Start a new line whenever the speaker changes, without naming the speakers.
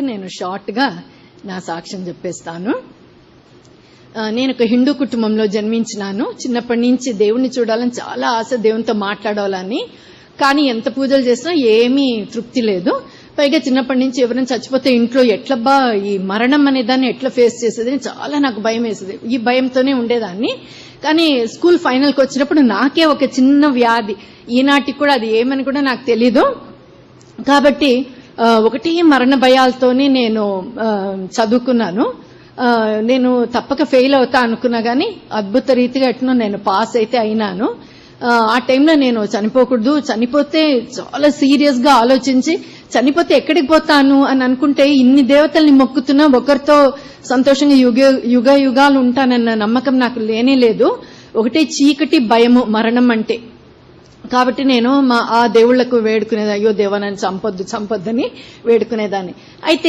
నేను షార్ట్గా నా సాక్ష్యం చెప్పేస్తాను. నేను ఒక హిందూ కుటుంబంలో జన్మించినాను. చిన్నప్పటి నుంచి దేవుణ్ణి చూడాలని చాలా ఆశ దేవునితో మాట్లాడాలని. కానీ ఎంత పూజలు చేసినా ఏమీ తృప్తి లేదు. పైగా చిన్నప్పటి నుంచి ఎవరైనా చచ్చిపోతే ఇంట్లో ఎట్లబ్బా ఈ మరణం అనే దాన్ని ఎట్లా ఫేస్ చేసేది అని చాలా నాకు భయం వేసేది. ఈ భయంతోనే ఉండేదాన్ని. కానీ స్కూల్ ఫైనల్కి వచ్చినప్పుడు నాకే ఒక చిన్న వ్యాధి. ఈనాటికి కూడా అది ఏమని కూడా నాకు తెలీదు. కాబట్టి ఒకటి మరణ భయాలతోనే నేను చదువుకున్నాను. నేను తప్పక ఫెయిల్ అవుతా అనుకున్నా కానీ అద్భుత రీతిగా ఎట్నో నేను పాస్ అయితే అయినాను. ఆ, టైంలో నేను చనిపోకూడదు. చనిపోతే చాలా సీరియస్గా ఆలోచించి చనిపోతే ఎక్కడికి పోతాను అని అనుకుంటే ఇన్ని దేవతల్ని మొక్కుతున్నా ఒకరితో సంతోషంగా యుగ యుగ యుగాలు ఉంటానన్న నమ్మకం నాకు లేనే లేదు. ఒకటే చీకటి భయము మరణం అంటే. కాబట్టి నేను మా ఆ దేవుళ్ళకు వేడుకునేది అయ్యో దేవా నన్ను చంపొద్దు చంపొద్దని వేడుకునేదాన్ని. అయితే